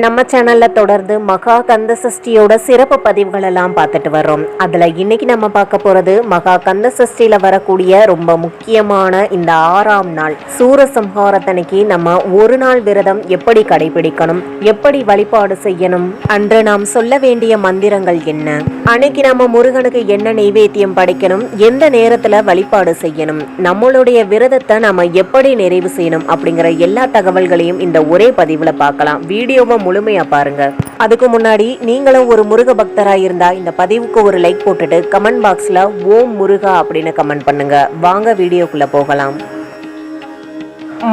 நம்ம சேனலில் தொடர்ந்து மகா கந்த சஷ்டியோட சிறப்பு பதிவுகளெல்லாம் பார்த்துட்டு வர்றோம். அதில் இன்னைக்கு நம்ம பார்க்க போகிறது மகா கந்த சஷ்டியில் வரக்கூடிய ரொம்ப முக்கியமான இந்த ஆறாம் நாள். சூரசம்ஹாரத்தன்னைக்கு நம்ம ஒரு நாள் விரதம் எப்படி கடைபிடிக்கணும் எப்படி வழிபாடு செய்யணும் அன்று நாம் சொல்ல வேண்டிய மந்திரங்கள் என்ன? அன்னைக்கு நம்ம முருகனுக்கு என்ன நைவேத்தியம் படைக்கணும் எந்த நேரத்தில் வழிபாடு செய்யணும் நம்மளுடைய விரதத்தை நம்ம எப்படி நிறைவு செய்யணும் அப்படிங்கிற எல்லா தகவல்களையும் இந்த ஒரே பதிவில் பார்க்கலாம். வீடியோவை முழுமையா பாருங்க. அதுக்கு முன்னாடி நீங்களும் ஒரு முருக பக்தரா இருந்தா இந்த பதிவுக்கு ஒரு லைக் போட்டுட்டு கமெண்ட் பாக்ஸ்ல ஓம் முருகா அப்படின்னு கமெண்ட் பண்ணுங்க. வாங்க வீடியோக்குள்ள போகலாம்.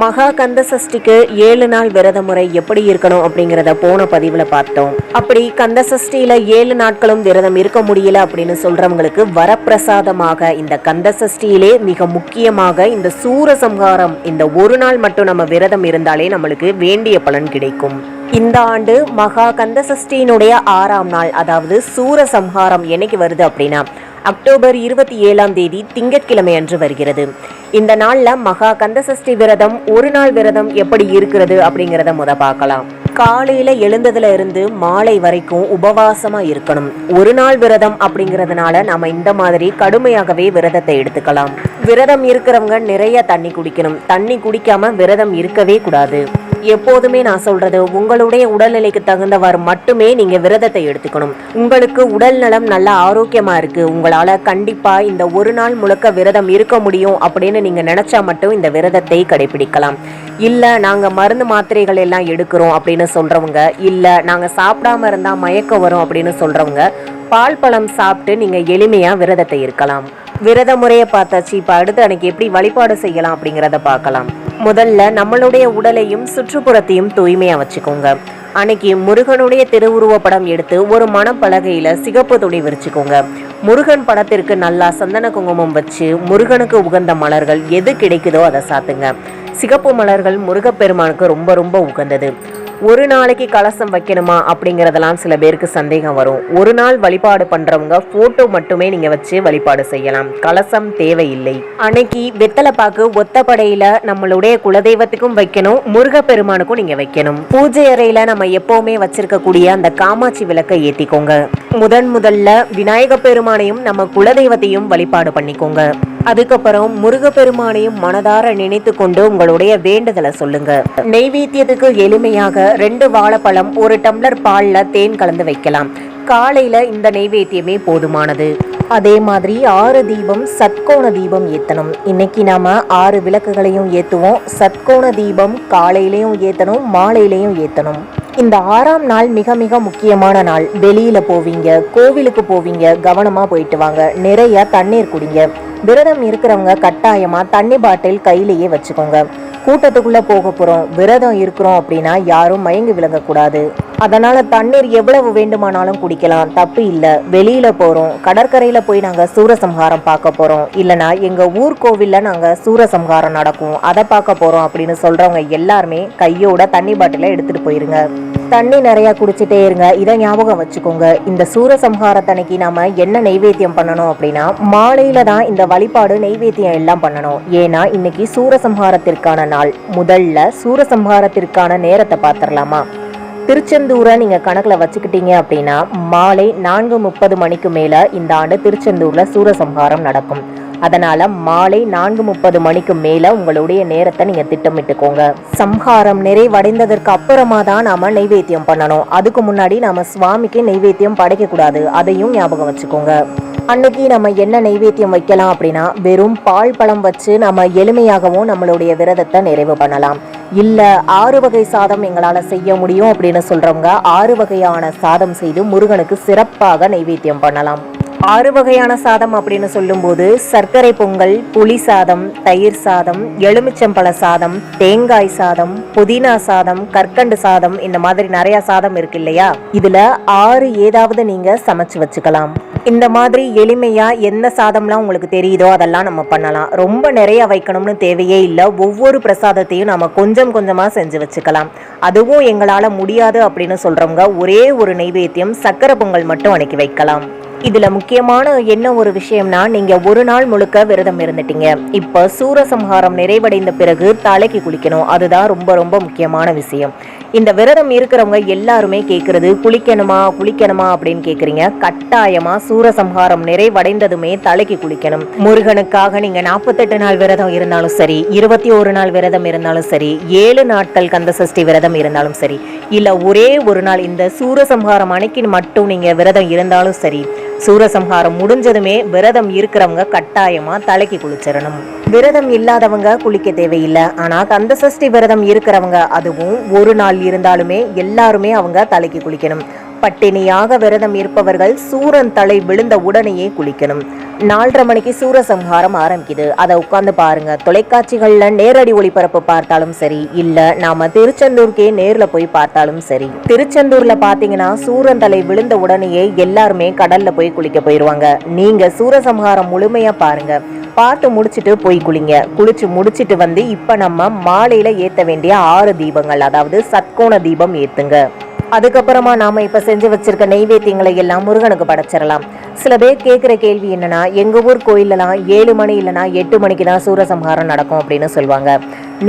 மகா கந்த சஷ்டிக்கு ஏழு நாள் விரத முறை எப்படி இருக்கணும் அப்படிங்கிறத போன பதிவில் பார்த்தோம். அப்படி கந்த சஷ்டியில ஏழு நாட்களும் விரதம் இருக்க முடியல அப்படின்னு சொல்றவங்களுக்கு வரப்பிரசாதமாக இந்த கந்த சஷ்டியிலே மிக முக்கியமாக இந்த சூரசம்ஹாரம் இந்த ஒரு நாள் மட்டும் நம்ம விரதம் இருந்தாலே நம்மளுக்கு வேண்டிய பலன் கிடைக்கும். இந்த ஆண்டு மகா கந்த சஷ்டியினுடைய ஆறாம் நாள் அதாவது சூரசம்ஹாரம் என்னைக்கு வருது அப்படின்னா அக்டோபர் இருபத்தி ஏழாம் தேதி திங்கட்கிழமை அன்று வருகிறது. இந்த நாளில் மகா கந்தசஷ்டி விரதம் ஒரு நாள் விரதம் எப்படி இருக்கிறது அப்படிங்கிறத முத பார்க்கலாம். காலையில எழுந்ததுல இருந்து மாலை வரைக்கும் உபவாசமா இருக்கணும். ஒரு நாள் விரதம் அப்படிங்கிறதுனால நம்ம இந்த மாதிரி கடுமையாகவே விரதத்தை எடுத்துக்கலாம். விரதம் இருக்கிறவங்க நிறைய தண்ணி குடிக்கணும். தண்ணி குடிக்காம விரதம் இருக்கவே கூடாது. எப்போதுமே நான் சொல்றது உங்களுடைய உடல்நிலைக்கு தகுந்தவாறு மட்டுமே நீங்க விரதத்தை எடுத்துக்கணும். உங்களுக்கு உடல் நலம் நல்ல ஆரோக்கியமா இருக்கு உங்களால கண்டிப்பா இந்த ஒரு நாள் முழுக்க விரதம் இருக்க முடியும் அப்படின்னு நீங்க நினைச்சா மட்டும் இந்த விரதத்தை கடைபிடிக்கலாம். இல்ல நாங்க மருந்து மாத்திரைகள் எல்லாம் எடுக்கிறோம் அப்படின்னு சொல்றவங்க இல்ல நாங்க சாப்பிடாம இருந்தா மயக்கம் வரும் அப்படின்னு சொல்றவங்க பால் பழம் சாப்பிட்டு நீங்க எளிமையா விரதத்தை இருக்கலாம். விரத முறையை பார்த்தாச்சு. இப்போ அடுத்து அன்னைக்கு எப்படி வழிபாடு செய்யலாம் அப்படிங்கிறத பார்க்கலாம். முதல்ல நம்மளுடைய உடலையும் சுற்றுப்புறத்தையும் தூய்மையாக வச்சுக்கோங்க. அன்னைக்கு முருகனுடைய திருவுருவப்படம் எடுத்து ஒரு மணப்பலகையில சிகப்பு துணி விரிச்சுக்கோங்க. முருகன் படத்திற்கு நல்லா சந்தன குங்குமம் வச்சு முருகனுக்கு உகந்த மலர்கள் எது கிடைக்குதோ அதை சாத்துங்க. சிகப்பு மலர்கள் முருகப்பெருமானுக்கு ரொம்ப ரொம்ப உகந்தது. ஒரு நாளைக்கு கலசம் வைக்கணுமா அப்படிங்கிறதெல்லாம் சில பேருக்கு சந்தேகம் வரும். ஒரு நாள் வழிபாடு பண்ணுறவங்க ஃபோட்டோ மட்டுமே நீங்கள் வச்சு வழிபாடு செய்யலாம். கலசம் தேவையில்லை. அன்னைக்கு வெத்தலை பாக்கு ஒத்தப்படையில் நம்மளுடைய குலதெய்வத்துக்கும் வைக்கணும் முருகப்பெருமானுக்கும் நீங்கள் வைக்கணும். பூஜை அறையில் நம்ம எப்போவுமே வச்சிருக்கக்கூடிய அந்த காமாட்சி விளக்கை ஏற்றிக்கோங்க முதன் முதல்ல விநாயக பெருமானையும் நம்ம குலதெய்வத்தையும் வழிபாடு பண்ணிக்கோங்க. அதுக்கப்புறம் முருகப்பெருமானையும் மனதார நினைத்து கொண்டு உங்களுடைய வேண்டுதலை சொல்லுங்க. நெய்வேத்தியத்துக்கு எளிமையாக ரெண்டு வாழைப்பழம் ஒரு டம்ளர் பால்ல தேன் கலந்து வைக்கலாம். காலையில இந்த நெய்வேத்தியமே போதுமானது. அதே மாதிரி ஆறு தீபம் சத்கோண தீபம் ஏற்றணும் இன்னைக்கு நாம ஆறு விளக்குகளையும் ஏற்றுவோம் சத்கோண தீபம் காலையிலையும் ஏற்றணும் மாலையிலையும் ஏற்றணும் இந்த ஆறாம் நாள் மிக மிக முக்கியமான நாள். வெளியில போவீங்க கோவிலுக்கு போவீங்க கவனமா போயிட்டு வாங்க. நிறைய தண்ணீர் குடிங்க. விரதம் இருக்கிறவங்க கட்டாயமாக தண்ணி பாட்டில் கையிலேயே வச்சுக்கோங்க. கூட்டத்துக்குள்ளே போக போகிறோம் விரதம் இருக்கிறோம் அப்படின்னா யாரும் மயங்கி விளங்கக்கூடாது அதனால் தண்ணீர் எவ்வளவு வேண்டுமானாலும் குடிக்கலாம் தப்பு இல்லை. வெளியில் போகிறோம் கடற்கரையில் போய் நாங்கள் சூரசம்ஹாரம் பார்க்க போகிறோம் இல்லைனா எங்கள் ஊர் கோவில்ல நாங்கள் சூரசம்ஹாரம் நடக்கும். அதை பார்க்க போகிறோம் அப்படின்னு சொல்கிறவங்க எல்லாருமே கையோட தண்ணி பாட்டிலை எடுத்துகிட்டு போயிருங்க. தண்ணி நிறையா குடிச்சிட்டே இருங்க. இதை ஞாபகம் வச்சுக்கோங்க. இந்த சூரசம்ஹாரத்தன்னைக்கு நாம் என்ன நெய்வேத்தியம் பண்ணணும் அப்படின்னா மாலையில தான் இந்த வழிபாடு நெய்வேத்தியம் எல்லாம் பண்ணணும். ஏன்னா இன்னைக்கு சூரசம்ஹாரத்திற்கான நாள். முதல்ல சூரசம்ஹாரத்திற்கான நேரத்தை பார்த்துடலாமா? திருச்செந்தூரை நீங்கள் கணக்கில் வச்சுக்கிட்டீங்க அப்படின்னா மாலை நான்கு முப்பது மணிக்கு மேலே இந்த ஆண்டு திருச்செந்தூரில் சூரசம்ஹாரம் நடக்கும். அதனால மாலை நான்கு முப்பது மணிக்கு மேல உங்களுடைய நேரத்தை நீங்க திட்டமிட்டுக்கோங்க. சம்ஹாரம் நிறைவடைந்ததற்கு அப்புறமா தான் நாம நெய்வேத்தியம் பண்ணணும். அதுக்கு முன்னாடி நாம சுவாமிக்கு நெய்வேத்தியம் படைக்க கூடாது அதையும் ஞாபகம் வச்சுக்கோங்க. அன்னைக்கு நம்ம என்ன நைவேத்தியம் வைக்கலாம் அப்படின்னா வெறும் பால் பழம் வச்சு நம்ம எளிமையாகவும் நம்மளுடைய விரதத்தை நிறைவு பண்ணலாம். இல்ல ஆறு வகை சாதம் எங்களால செய்ய முடியும் அப்படின்னு சொல்றவங்க ஆறு வகையான சாதம் செய்து முருகனுக்கு சிறப்பாக நைவேத்தியம் பண்ணலாம். ஆறு வகையான சாதம் அப்படின்னு சொல்லும்போது சர்க்கரை பொங்கல் புளி சாதம் தயிர் சாதம் எலுமிச்சம்பழ சாதம் தேங்காய் சாதம் புதினா சாதம் கற்கண்டு சாதம் இந்த மாதிரி நிறைய சாதம் இருக்கு இல்லையா? இதுல ஆறு ஏதாவது நீங்க சமைச்சு வச்சுக்கலாம். இந்த மாதிரி எளிமையா எந்த சாதம்லாம் உங்களுக்கு தெரியுதோ அதெல்லாம் நம்ம பண்ணலாம். ரொம்ப நிறைய வைக்கணும்னு தேவையே இல்லை. ஒவ்வொரு பிரசாதத்தையும் நம்ம கொஞ்சம் கொஞ்சமா செஞ்சு வச்சுக்கலாம். அதுவும் எங்களால முடியாது அப்படின்னு சொல்றவங்க ஒரே ஒரு நைவேத்தியம் சக்கரை பொங்கல் மட்டும் அன்னைக்கு வைக்கலாம். இதில் முக்கியமான என்ன ஒரு விஷயம்னா நீங்கள் ஒரு நாள் முழுக்க விரதம் இருந்துட்டீங்க. இப்போ சூரசம்ஹாரம் நிறைவடைந்த பிறகு தலைக்கு குளிக்கணும். அதுதான் ரொம்ப ரொம்ப முக்கியமான விஷயம். இந்த விரதம் இருக்கிறவங்க எல்லாருமே கேட்கறது குளிக்கணுமா குளிக்கணுமா அப்படின்னு கேட்குறீங்க கட்டாயமாக சூரசம்ஹாரம் நிறைவடைந்ததுமே தலைக்கு குளிக்கணும். முருகனுக்காக நீங்க நாற்பத்தெட்டு நாள் விரதம் இருந்தாலும் சரி இருபத்தி ஒரு நாள் விரதம் இருந்தாலும் சரி ஏழு நாட்கள் கந்த சஷ்டி விரதம் இருந்தாலும் சரி இல்லை ஒரே ஒரு நாள் இந்த சூரசம்ஹாரம் அன்னைக்கு மட்டும் நீங்க விரதம் இருந்தாலும் சரி சூரசம்ஹாரம் முடிஞ்சதுமே விரதம் இருக்கிறவங்க கட்டாயமா தலைக்கு குளிச்சிடணும். விரதம் இல்லாதவங்க குளிக்க தேவையில்லை. ஆனா கந்த சஷ்டி விரதம் இருக்கிறவங்க அதுவும் ஒரு நாள் இருந்தாலுமே எல்லாருமே அவங்க தலைக்கு குளிக்கணும். பட்டினியாக விரதம் இருப்பவர்கள் சூரன் தலை விழுந்த உடனேயே குளிக்கணும். நாலரை மணிக்கு சூரசம்ஹாரம் ஆரம்பிக்குது. அதை உட்காந்து பாருங்க. தொலைக்காட்சிகள்ல நேரடி ஒளிபரப்பு பார்த்தாலும் சரி இல்ல நாம திருச்செந்தூருக்கே நேரில் போய் பார்த்தாலும் சரி. திருச்செந்தூர்ல பாத்தீங்கன்னா சூரன் தலை விழுந்த உடனேயே எல்லாருமே கடல்ல போய் குளிக்க போயிருவாங்க. நீங்க சூரசம்ஹாரம் முழுமையா பாருங்க. பார்த்து முடிச்சிட்டு போய் குளிங்க. குளிச்சு முடிச்சுட்டு வந்து இப்ப நம்ம மாலையில ஏத்த வேண்டிய ஆறு தீபங்கள் அதாவது சத்கோண தீபம் ஏத்துங்க. அதுக்கப்புறமா நாம இப்போ செஞ்சு வச்சிருக்க நெய்வேத்தியங்களை எல்லாம் முருகனுக்கு படைச்சிடலாம். சில பேர் கேட்குற கேள்வி என்னன்னா எங்க ஊர் கோயிலெலாம் ஏழு மணி இல்லைனா எட்டு மணிக்கு தான் சூரசம்ஹாரம் நடக்கும் அப்படின்னு சொல்லுவாங்க.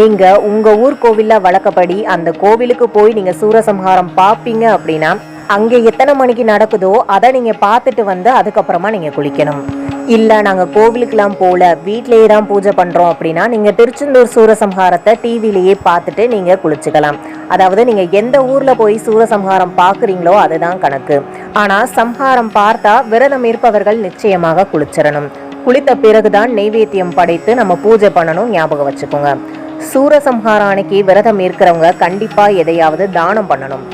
நீங்கள் உங்க ஊர் கோவில்ல வழக்கப்படி அந்த கோவிலுக்கு போய் நீங்கள் சூரசம்ஹாரம் பார்ப்பீங்க அப்படின்னா அங்கே எத்தனை மணிக்கு நடக்குதோ அதை நீங்கள் பார்த்துட்டு வந்து அதுக்கப்புறமா நீங்கள் குளிக்கணும். இல்லை நாங்கள் கோவிலுக்கெல்லாம் போகல வீட்டிலேயே தான் பூஜை பண்ணுறோம் அப்படின்னா நீங்கள் திருச்செந்தூர் சூரசம்ஹாரத்தை டிவிலேயே பார்த்துட்டு நீங்கள் குளிச்சுக்கலாம். அதாவது நீங்கள் எந்த ஊரில் போய் சூரசம்ஹாரம் பார்க்குறீங்களோ அதுதான் கணக்கு. ஆனால் சம்ஹாரம் பார்த்தா விரதம் இருப்பவர்கள் நிச்சயமாக குளிச்சிடணும். குளித்த பிறகுதான் நெய்வேத்தியம் படைத்து நம்ம பூஜை பண்ணணும் ஞாபகம் வச்சுக்கோங்க. சூரசம்ஹாரம் அன்னைக்கு விரதம் இருக்கிறவங்க கண்டிப்பாக எதையாவது தானம் பண்ணணும்.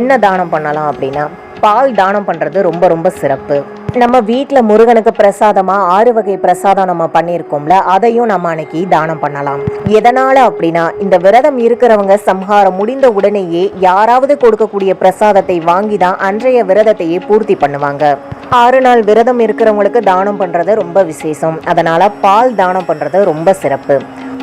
என்ன தானம் பண்ணலாம் அப்படின்னா பால் தானம் பண்ணுறது ரொம்ப ரொம்ப சிறப்பு. நம்ம வீட்டில் முருகனுக்கு பிரசாதமாக ஆறு வகை பிரசாதம் நம்ம பண்ணியிருக்கோம்ல அதையும் நம்ம அன்னைக்கு தானம் பண்ணலாம். எதனால் அப்படின்னா இந்த விரதம் இருக்கிறவங்க சம்ஹாரம் முடிந்த உடனேயே யாராவது கொடுக்கக்கூடிய பிரசாதத்தை வாங்கி தான் அன்றைய விரதத்தையே பூர்த்தி பண்ணுவாங்க. ஆறு நாள் விரதம் இருக்கிறவங்களுக்கு தானம் பண்ணுறது ரொம்ப விசேஷம். அதனால் பால் தானம் பண்ணுறது ரொம்ப சிறப்பு.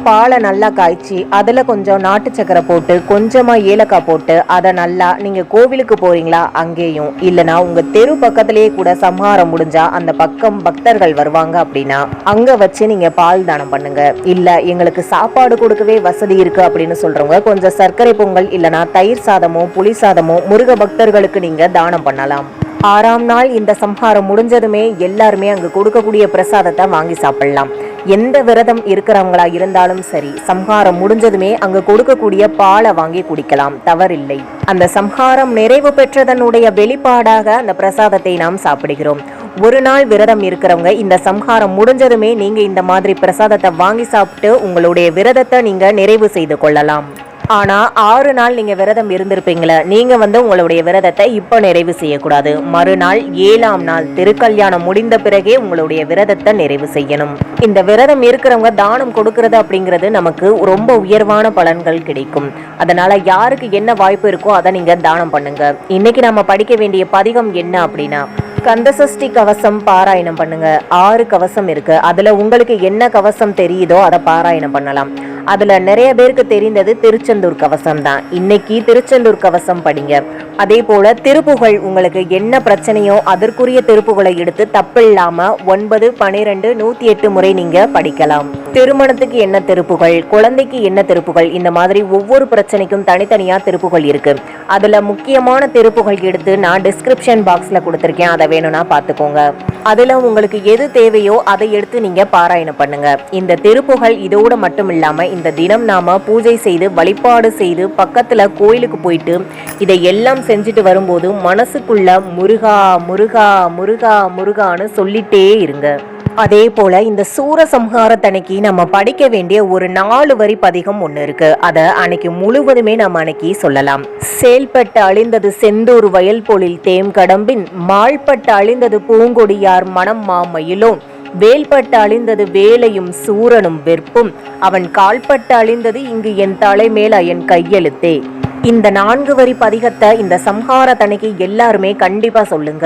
பாலை நல்லா காய்ச்சி அதில் கொஞ்சம் நாட்டு சக்கரை போட்டு கொஞ்சமாக ஏலக்காய் போட்டு அதை நல்லா நீங்கள் கோவிலுக்கு போகிறீங்களா அங்கேயும். இல்லைனா உங்கள் தெரு பக்கத்துலேயே கூட சம்ஹாரம் முடிஞ்சா அந்த பக்கம் பக்தர்கள் வருவாங்க அப்படின்னா அங்கே வச்சு நீங்கள் பால் தானம் பண்ணுங்க. இல்லை எங்களுக்கு சாப்பாடு கொடுக்கவே வசதி இருக்குது அப்படின்னு சொல்கிறவங்க கொஞ்சம் சர்க்கரை பொங்கல் இல்லைனா தயிர் சாதமோ புளி சாதமோ முருக பக்தர்களுக்கு நீங்கள் தானம் பண்ணலாம். ஆறாம் நாள் இந்த சம்ஹாரம் முடிஞ்சதுமே எல்லாருமே அங்கே கொடுக்கக்கூடிய பிரசாதத்தை வாங்கி சாப்பிடலாம். எந்த விரதம் இருக்கிறவங்களா இருந்தாலும் சரி சம்ஹாரம் முடிஞ்சதுமே அங்கு கொடுக்கக்கூடிய பாலை வாங்கி குடிக்கலாம். தவறில்லை. அந்த சம்ஹாரம் நிறைவு பெற்றதனுடைய வெளிப்பாடாக அந்த பிரசாதத்தை நாம் சாப்பிடுகிறோம். ஒரு நாள் விரதம் இருக்கிறவங்க இந்த சம்ஹாரம் முடிஞ்சதுமே நீங்க இந்த மாதிரி பிரசாதத்தை வாங்கி சாப்பிட்டு உங்களுடைய விரதத்தை நீங்க நிறைவு செய்து கொள்ளலாம். ஆனால் ஆறு நாள் நீங்கள் விரதம் இருந்திருப்பீங்களே நீங்கள் வந்து உங்களுடைய விரதத்தை இப்போ நிறைவு செய்யக்கூடாது. மறுநாள் ஏழாம் நாள் திருக்கல்யாணம் முடிந்த பிறகே உங்களுடைய விரதத்தை நிறைவு செய்யணும். இந்த விரதம் இருக்கிறவங்க தானம் கொடுக்கறது அப்படிங்கிறது நமக்கு ரொம்ப உயர்வான பலன்கள் கிடைக்கும். அதனால் யாருக்கு என்ன வாய்ப்பு இருக்கோ அதை நீங்கள் தானம் பண்ணுங்க. இன்னைக்கு நம்ம படிக்க வேண்டிய பதிகம் என்ன அப்படின்னா கந்தசஷ்டி கவசம் பாராயணம் பண்ணுங்க. ஆறு கவசம் இருக்கு. அதுல உங்களுக்கு என்ன கவசம் தெரியுதோ அதை பாராயணம் பண்ணலாம். அதில் நிறைய பேருக்கு தெரிந்தது திருச்செந்தூர் கவசம் தான் இன்னைக்கு திருச்செந்தூர் கவசம் படிங்க. அதே போல திருப்புகழ் உங்களுக்கு என்ன பிரச்சனையோ அதற்குரிய திருப்புகளை எடுத்து தப்பில்லாமல் ஒன்பது பனிரெண்டு நூற்றி எட்டு முறை நீங்கள் படிக்கலாம். திருமணத்துக்கு என்ன திருப்புகள் குழந்தைக்கு என்ன திருப்புகள் இந்த மாதிரி ஒவ்வொரு பிரச்சனைக்கும் தனித்தனியாக திருப்புகள் இருக்கு. அதில் முக்கியமான திருப்புகள் எடுத்து நான் டிஸ்கிரிப்ஷன் பாக்ஸில் கொடுத்துருக்கேன். அதை வேணும்னா பார்த்துக்கோங்க. அதில் உங்களுக்கு எது தேவையோ அதை எடுத்து நீங்கள் பாராயணம் பண்ணுங்க. இந்த திருப்புகள் இதோட மட்டும் இல்லாமல் இந்த தினம் நாம் பூஜை செய்து வழிபாடு செய்து பக்கத்தில் கோயிலுக்கு போயிட்டு இதை எல்லாம் செஞ்சுட்டு வரும்போது மனசுக்குள்ள முருகா முருகா முருகா முருகான்னு சொல்லிட்டே இருங்க. அதே போல இந்த சூரசம்ஹாரத்தனைக்கு நம்ம படிக்க வேண்டிய ஒரு நாலு வரி பதிகம் ஒன்று இருக்கு. அதை அன்னைக்கு முழுவதுமே நம்ம அன்னைக்கு சொல்லலாம். செயல்பட்டு அழிந்தது செந்தூர் வயல் பொழில் தேம் கடம்பின் மாள்பட்டு அழிந்தது பூங்கொடியார் மனம் மாமயிலும் வேல்பட்டு அழிந்தது வேலையும் சூரனும் வெறுப்பும் அவன் கால்பட்டு அழிந்தது இங்கு என் தலைமேல் என் கையெழுத்தே. இந்த நான்கு வரி பதிகத்தை இந்த சம்ஹார தணிக்கை எல்லாருமே கண்டிப்பா சொல்லுங்க.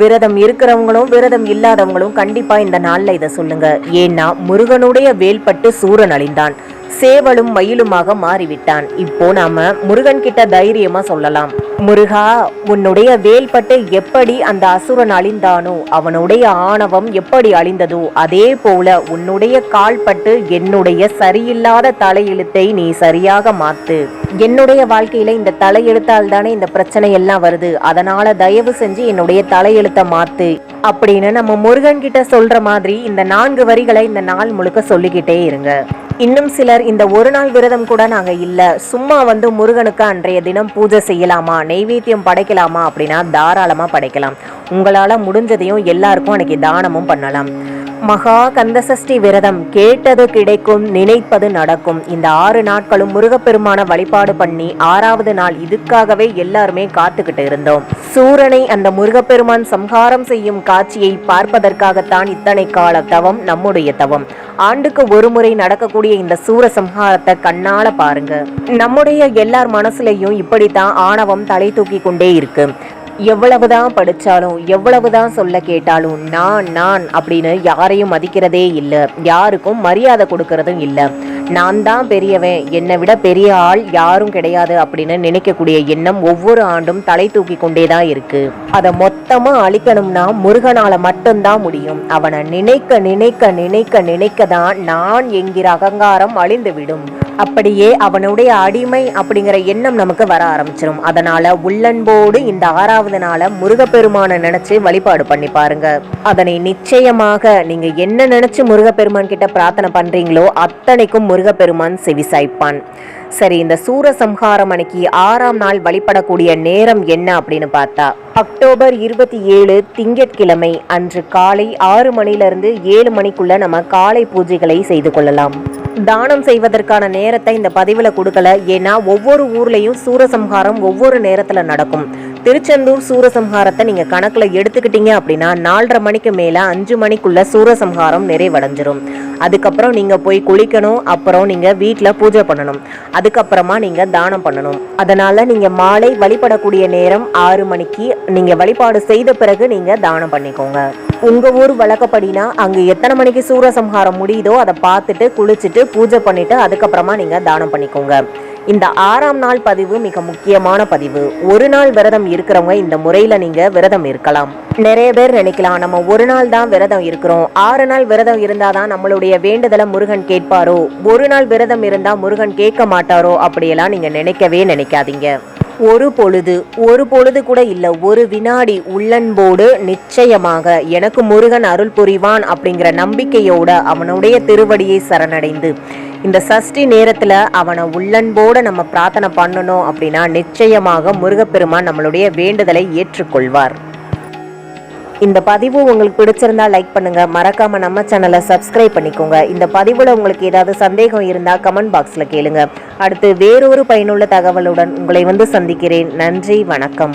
விரதம் இருக்கிறவங்களும் விரதம் இல்லாதவங்களும் கண்டிப்பா இந்த நாள்ல இதை சொல்லுங்க. ஏன்னா முருகனுடைய வேல்பட்டு சூரன் அழிந்தான். சேவலும் மயிலுமாக மாறிவிட்டான். இப்போ நாம முருகன் கிட்ட தைரியமா சொல்லலாம். முருகா உன்னுடைய வேல்பட்டு எப்படி அந்த அசுரன் அழிந்தானோ அவனுடைய ஆணவம் எப்படி அழிந்ததோ அதே போல உன்னுடைய கால்பட்டு என்னுடைய சரியில்லாத தலையெழுத்தை நீ சரியாக மாத்து. என்னுடைய வாழ்க்கையில இந்த தலையெழுத்தால் தானே இந்த பிரச்சனை எல்லாம் வருது. அதனால தயவு செஞ்சு என்னுடைய தலையெழுத்தை மாத்து. அப்படின்னு நம்ம முருகன் கிட்ட சொல்ற மாதிரி இந்த நான்கு வரிகளை இந்த நாள் முழுக்க சொல்லிக்கிட்டே இருங்க. இன்னும் சிலர் இந்த ஒரு நாள் விரதம் கூட நாங்க இல்ல. சும்மா வந்து முருகனுக்கு அன்றைய தினம் பூஜை செய்யலாமா நெய்வேத்தியம் படைக்கலாமா அப்படின்னா தாராளமா படைக்கலாம். உங்களால முடிஞ்சதையும் எல்லாருக்கும் அன்னைக்கு தானமும் பண்ணலாம். மகா கந்தசஷ்டி விரதம் கேட்டது கிடைக்கும் நினைப்பது நடக்கும். இந்த ஆறு நாட்களும் முருகப்பெருமான வழிபாடு பண்ணி ஆறாவது நாள் இதுக்காகவே எல்லாருமே காத்துக்கிட்டு இருந்தோம். சூரனை அந்த முருகப்பெருமான் சம்ஹாரம் செய்யும் காட்சியை பார்ப்பதற்காகத்தான் இத்தனை கால தவம் நம்முடைய தவம். ஆண்டுக்கு ஒரு முறை நடக்கக்கூடிய இந்த சூர சம்ஹாரத்தை கண்ணால பாருங்க. நம்முடைய எல்லார் மனசுலையும் இப்படித்தான் ஆணவம் தலை தூக்கி கொண்டே இருக்கு. எவ்வளவுதான் படிச்சாலும் எவ்வளவுதான் சொல்ல கேட்டாலும் நான் நான் அப்படின்னு யாரையும் மதிக்கிறதே இல்லை. யாருக்கும் மரியாதை கொடுக்கறதும் இல்லை. நான் தான் பெரியவன். என்னை விட பெரிய ஆள் யாரும் கிடையாது அப்படின்னு நினைக்கக்கூடிய எண்ணம் ஒவ்வொரு ஆண்டும் தலை தூக்கி கொண்டே தான் இருக்கு. அதை மொத்தமா அழிக்கணும்னா முருகனால மட்டும்தான் முடியும். அவனை நினைக்க நினைக்க நினைக்க நினைக்க தான் நான் என்கிற அகங்காரம் அழிந்து விடும் அப்படியே அவனுடைய அடிமை அப்படிங்கிற எண்ணம் நமக்கு வர ஆரம்பிச்சிடும் அதனால உள்ளன்போடு இந்த ஆறாவது நாள முருகப்பெருமானை நினைச்சு வழிபாடு பண்ணி பாருங்க. அதனை நிச்சயமாக நீங்க என்ன நினைச்சு முருகப்பெருமான் கிட்ட பிரார்த்தனை பண்றீங்களோ அத்தனைக்கும் முருகப்பெருமான் செவிசாய்ப்பான். சரி இந்த சூரசம்ஹாரம் அன்னைக்கு ஆறாம் நாள் வழிபடக்கூடிய நேரம் என்ன அப்படின்னு பார்த்தா அக்டோபர் இருபத்தி ஏழு திங்கட்கிழமை அன்று காலை ஆறு மணிலிருந்து ஏழு மணிக்குள்ள நம்ம காலை பூஜைகளை செய்து கொள்ளலாம். தானம் செய்வதற்கான நேரத்தை இந்த பதிவில் கொடுக்கல. ஏன்னா ஒவ்வொரு ஊர்லேயும் சூரசம்ஹாரம் ஒவ்வொரு நேரத்தில் நடக்கும். திருச்செந்தூர் சூரசம்ஹாரத்தை நீங்கள் கணக்கில் எடுத்துக்கிட்டீங்க அப்படின்னா நாலரை மணிக்கு மேலே அஞ்சு மணிக்குள்ள சூரசம்ஹாரம் நிறைவடைஞ்சிரும். அதுக்கப்புறம் நீங்கள் போய் குளிக்கணும் அப்புறம் நீங்கள் வீட்டில் பூஜை பண்ணணும். அதுக்கப்புறமா நீங்கள் தானம் பண்ணணும். அதனால் நீங்கள் மாலை வழிபடக்கூடிய நேரம் ஆறு மணிக்கு. நீங்கள் வழிபாடு செய்த பிறகு நீங்கள் தானம் பண்ணிக்கோங்க. உங்கள் ஊர் வழக்கப்படினா அங்கே எத்தனை மணிக்கு சூரசம்ஹாரம் முடியுதோ அதை பார்த்துட்டு குளிச்சுட்டு பூஜை பண்ணிட்டு அதுக்கப்புறமா நீங்கள் தானம் பண்ணிக்கோங்க. இந்த ஆறாம் நாள் பதிவு மிக முக்கியமான பதிவு. ஒரு நாள் விரதம் இருக்கிறவங்க இந்த முறையில் நீங்கள் விரதம் இருக்கலாம். நிறைய பேர் நினைக்கலாம் நம்ம ஒரு நாள் தான் விரதம் இருக்கிறோம். ஆறு நாள் விரதம் இருந்தாதான் நம்மளுடைய வேண்டுதலை முருகன் கேட்பாரோ? ஒரு நாள் விரதம் இருந்தால் முருகன் கேட்க மாட்டாரோ? அப்படியெல்லாம் நீங்கள் நினைக்கவே நினைக்காதீங்க. ஒரு பொழுது ஒரு பொழுது கூட இல்லை ஒரு வினாடி உள்ளன்போடு நிச்சயமாக எனக்கு முருகன் அருள் புரிவான் அப்படிங்கிற நம்பிக்கையோட அவனுடைய திருவடியை சரணடைந்து இந்த சஷ்டி நேரத்தில் அவனை உள்ளன்போடு நம்ம பிரார்த்தனை பண்ணணும் அப்படின்னா நிச்சயமாக முருகப்பெருமான் நம்மளுடைய வேண்டுதலை ஏற்றுக்கொள்வார். இந்த பதிவு உங்களுக்கு பிடிச்சிருந்தா லைக் பண்ணுங்க. மறக்காம நம்ம சேனலை சப்ஸ்கிரைப் பண்ணிக்கோங்க. இந்த பதிவுல உங்களுக்கு ஏதாவது சந்தேகம் இருந்தா கமெண்ட் பாக்ஸ்ல கேளுங்க. அடுத்து வேறொரு பயனுள்ள தகவலுடன் உங்களை வந்து சந்திக்கிறேன். நன்றி வணக்கம்.